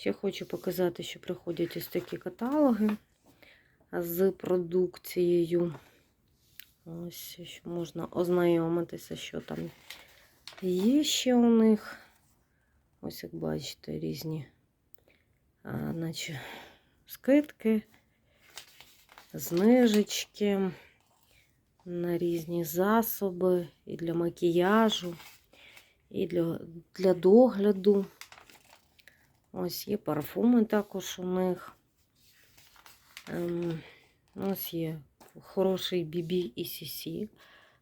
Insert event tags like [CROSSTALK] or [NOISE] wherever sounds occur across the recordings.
Ще хочу показати, що приходять ось такі каталоги з продукцією. Ось що можна ознайомитися, що там є ще у них. Ось, як бачите, різні а, наче скидки, знижечки на різні засоби і для макіяжу, і для, для догляду. Ось є парфуми також у них. Ем, ось є хороший BB і CC.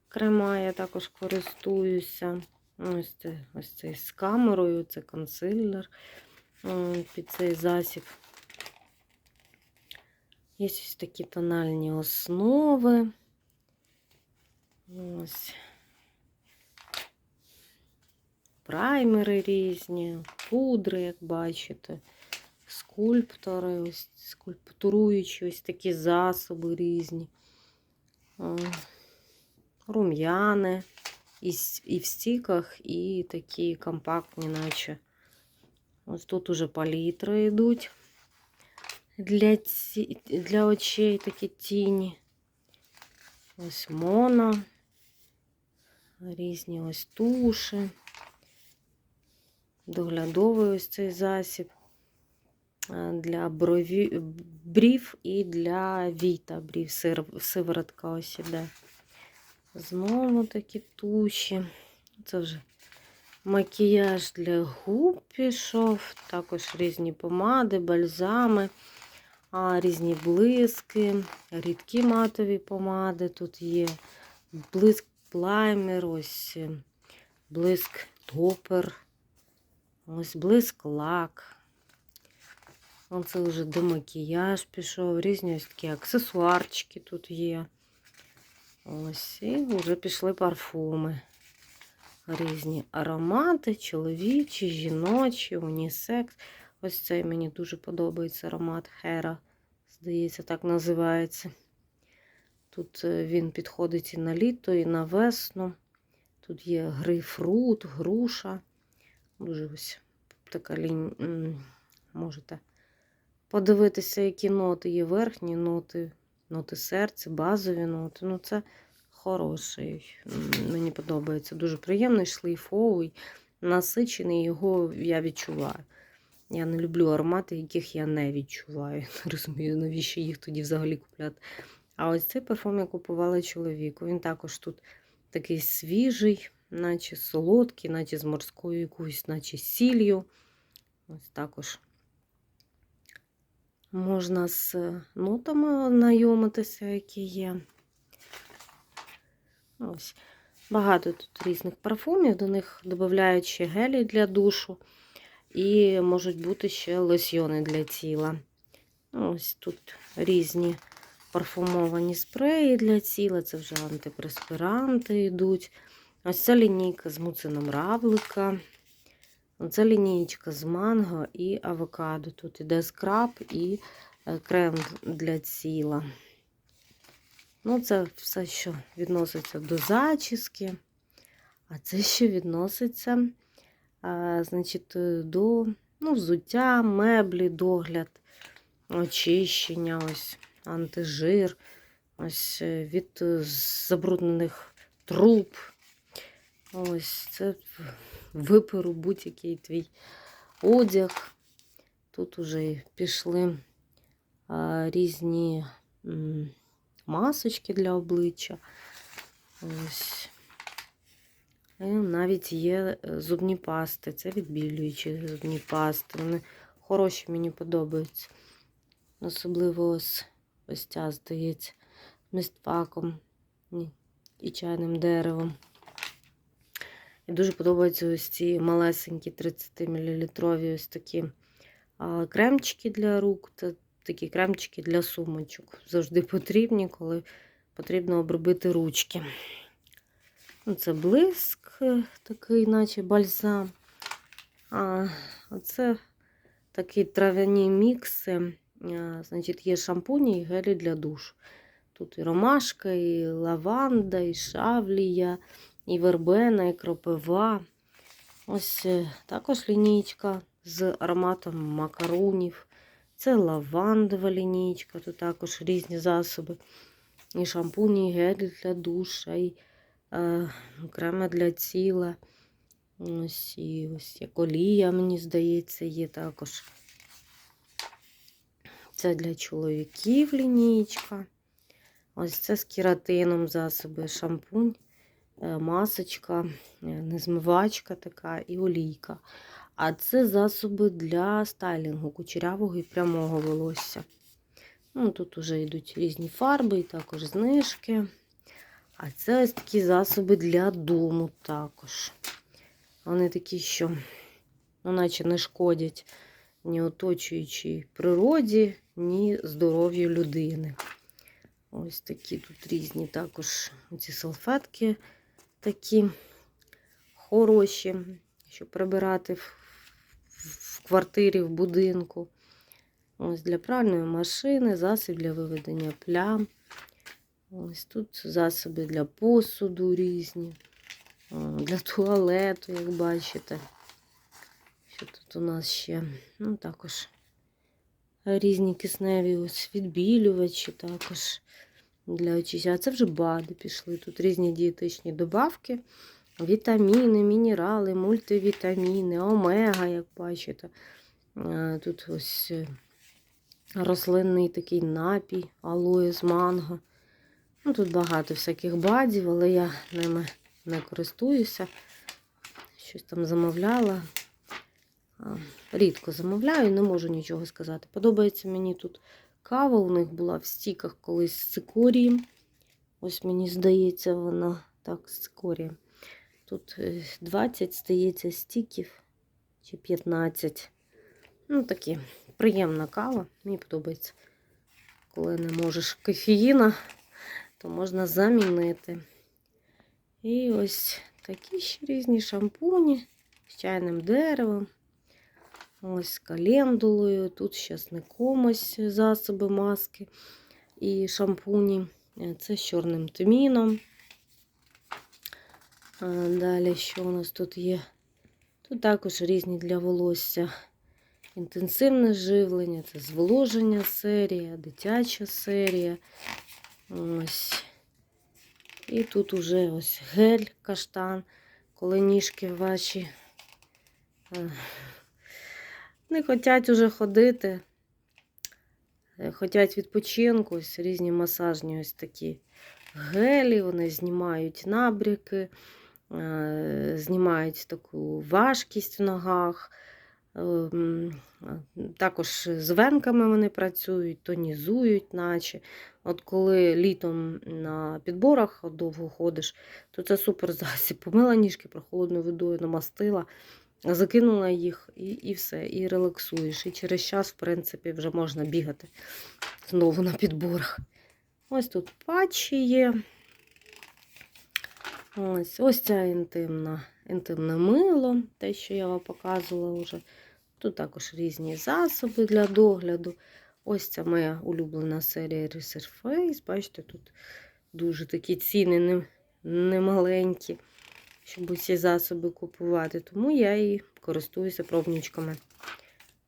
Крема я також користуюся. Ось, це, ось цей з камерою, це консилер під цей засіб. Є ось такі тональні основи. Ось. Праймери різні, пудри, як бачите, скульптори, ось скульптуруючі ось такі засоби різні. Рум'яни і, і в стіках, і такі компактні, наче. Ось тут уже палітри йдуть для, ці... для очей такі тіні. Ось моно. Різні ось туші. Доглядовий ось цей засіб е, для брові... брів і для віта брів. Сиворотка ось іде. Знову такі туші. Це вже макіяж для губ пішов. Також різні помади, бальзами, різні блиски, рідкі матові помади тут є. Блиск плаймер, ось блиск топер, ось блиск лак. Оце вже демакіяж пішов, різні ось такі аксесуарчики тут є. Ось, і вже пішли парфуми. Різні аромати, чоловічі, жіночі, унісекс. Ось цей мені дуже подобається аромат Хера. Здається, так називається. Тут е, він підходить і на літо, і на весну. Тут є грейпфрут, груша. Дуже ось така лінь. Можете подивитися, які ноти є верхні ноти, ноти серця, базові ноти. Ну, це хороший. Мені подобається. Дуже приємний, шлейфовий, насичений, його я відчуваю. Я не люблю аромати, яких я не відчуваю. [LAUGHS] Не розумію, навіщо їх тоді взагалі купляти. А ось цей парфум я купувала чоловіку. Він також тут такий свіжий, наче солодкий, наче з морською якоюсь, наче сіллю. Ось також можна з нотами ознайомитися, які є. Ось. Багато тут різних парфумів, до них додають ще гелі для душу. І можуть бути ще лосьйони для тіла. Ось тут різні парфумовані спреї для тіла, це вже антипреспиранти йдуть. Ось ця лінійка з муцином равлика. Оце лінійка з манго і авокадо. Тут іде скраб і е, крем для тіла. Ну, це все, що відноситься до зачіски. А це ще відноситься а, значить, е, до ну, взуття, меблі, догляд, очищення, ось, антижир, ось е, від забруднених труб. Ось це виперу будь-який твій одяг. Тут уже пішли різні масочки для обличчя. Ось. І навіть є е, зубні пасти. Це відбілюючі зубні пасти. Вони хороші, мені подобаються. Особливо ось, ось ця, здається, містфаком і чайним деревом. І дуже подобаються ось ці малесенькі 30 мл ось такі кремчики для рук та такі кремчики для сумочок. Завжди потрібні, коли потрібно обробити ручки. Ну, Це блиск, е, такий, наче бальзам. А оце такі трав'яні мікси. Значить, є шампуні і гелі для душу. Тут і ромашка, і лаванда, і шавлія, і вербена, і кропива. Ось е, також лінійка з ароматом макаронів. Це лавандова лінійка, тут також різні засоби. І шампуні, і гелі для душа, і е, креми для тіла. Ось і ось як олія, мені здається, є також. Це для чоловіків лінійка. Ось це з кератином засоби, шампунь, масочка, е, незмивачка така і олійка. А це засоби для стайлінгу кучерявого і прямого волосся. Ну, Тут вже йдуть різні фарби і також знижки. А це ось такі засоби для дому також. Вони такі, що ну, наче не шкодять ні оточуючій природі, ні здоров'ю людини. Ось такі тут різні також ці салфетки такі хороші, щоб прибирати в, квартирі, в будинку. Ось для пральної машини, засіб для виведення плям. Ось тут засоби для посуду різні, для туалету, як бачите. Що тут у нас ще? Ну, також різні кисневі ось відбілювачі також для очищення. А це вже БАДи пішли. Тут різні дієтичні добавки, вітаміни, мінерали, мультивітаміни, омега, як бачите. Тут ось е, рослинний такий напій, алоє з манго. Ну, Тут багато всяких бадів, але я ними не користуюся. Щось там замовляла. Рідко замовляю, не можу нічого сказати. Подобається мені тут кава. У них була в стіках колись з цикорієм. Ось мені здається, вона так, з цикорієм. Тут е, 20, здається, стіків чи 15. Ну, такі приємна кава. Мені подобається. Коли не можеш кофеїна, то можна замінити. І ось такі ще різні шампуні з чайним деревом. Ось календулою. Тут з часником ось засоби, маски і шампуні. Е, Це з чорним тміном. Далі, що у нас тут є? Тут також різні для волосся. Інтенсивне живлення, це зволоження серія, дитяча серія. Ось. І тут уже ось гель, каштан, коли ніжки ваші е, не хочуть уже ходити, е, хочуть відпочинку, ось різні масажні ось такі гелі, вони знімають набряки, е, знімають таку важкість в ногах. Ем, Також з венками вони працюють, тонізують, наче. От коли літом на підборах довго ходиш, то це супер засіб. Помила ніжки прохолодною водою, намастила, закинула їх і і все, і релаксуєш. І через час, в принципі, вже можна бігати знову на підборах. Ось тут патчі є. Ось ось ця інтимна, інтимне мило, те, що я вам показувала вже. Тут також різні засоби для догляду. Ось ця моя улюблена серія Resurface. Бачите, тут дуже такі ціни немаленькі, щоб усі засоби купувати. Тому я і користуюся пробничками.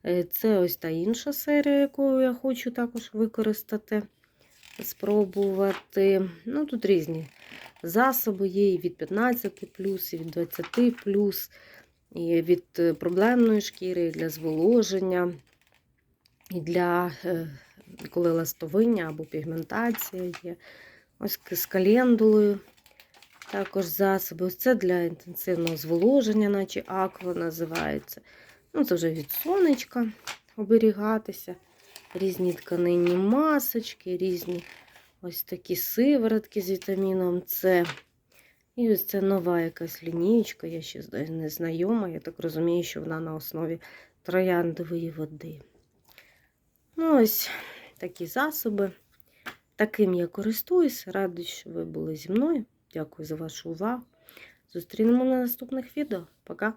Е, Це ось та інша серія, яку я хочу також використати, спробувати. Ну, Тут різні засоби є і від 15, і від 20 і від е, проблемної шкіри, і для зволоження, і для е, коли ластовиння або пігментація є. Ось з календулою також засоби. Ось це для інтенсивного зволоження, наче аква називається. Ну, Це вже від сонечка оберігатися. Різні тканинні масочки, різні ось такі сиворотки з вітаміном С. І ось це нова якась лінійка, я ще не знайома. Я так розумію, що вона на основі трояндової води. Ну, ось такі засоби. Таким я користуюсь. Радий, що ви були зі мною. Дякую за вашу увагу. Зустрінемо на наступних відео. Пока!